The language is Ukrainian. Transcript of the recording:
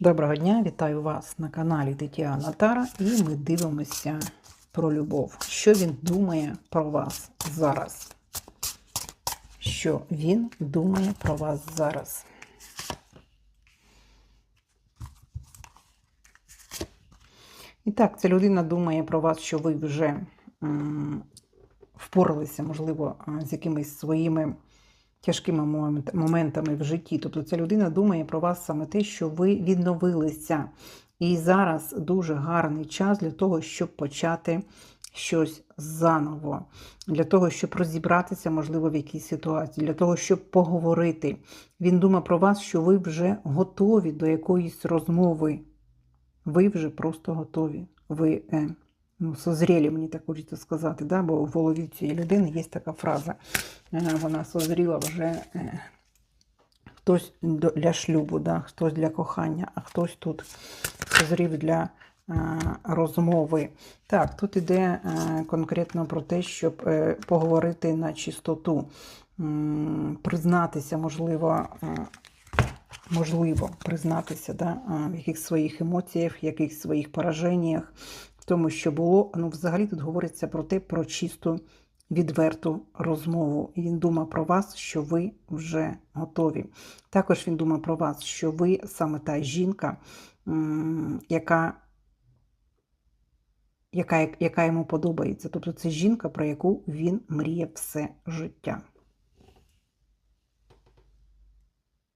Доброго дня, вітаю вас на каналі Тетяна Тара, і ми дивимося про любов. Що він думає про вас зараз? Що він думає про вас зараз? І так, ця людина думає про вас, що ви вже впоралися, можливо, з якимись своїми тяжкими моментами в житті. Тобто ця людина думає про вас саме те, що ви відновилися. І зараз дуже гарний час для того, щоб почати щось заново, для того, щоб розібратися, можливо, в якійсь ситуації, для того, щоб поговорити. Він думає про вас, що ви вже готові до якоїсь розмови. Ви вже просто готові. Ви е, ну, созрілі, мені так хочеться сказати, да? бо в голові цієї людини є така фраза. Е, вона созріла вже е, хтось для шлюбу, да? хтось для кохання, а хтось тут созрів для е, розмови. Так, тут іде е, конкретно про те, щоб поговорити на чистоту, признатися, можливо. можливо признатися да, в якихось своїх емоціях, в якихось своїх пораженнях, тому, що було. Ну, взагалі тут говориться про те, про чисту, відверту розмову. І він думає про вас, що ви вже готові. Також він думає про вас, що ви саме та жінка, яка. Яка, яка йому подобається. Тобто це жінка, про яку він мріє все життя.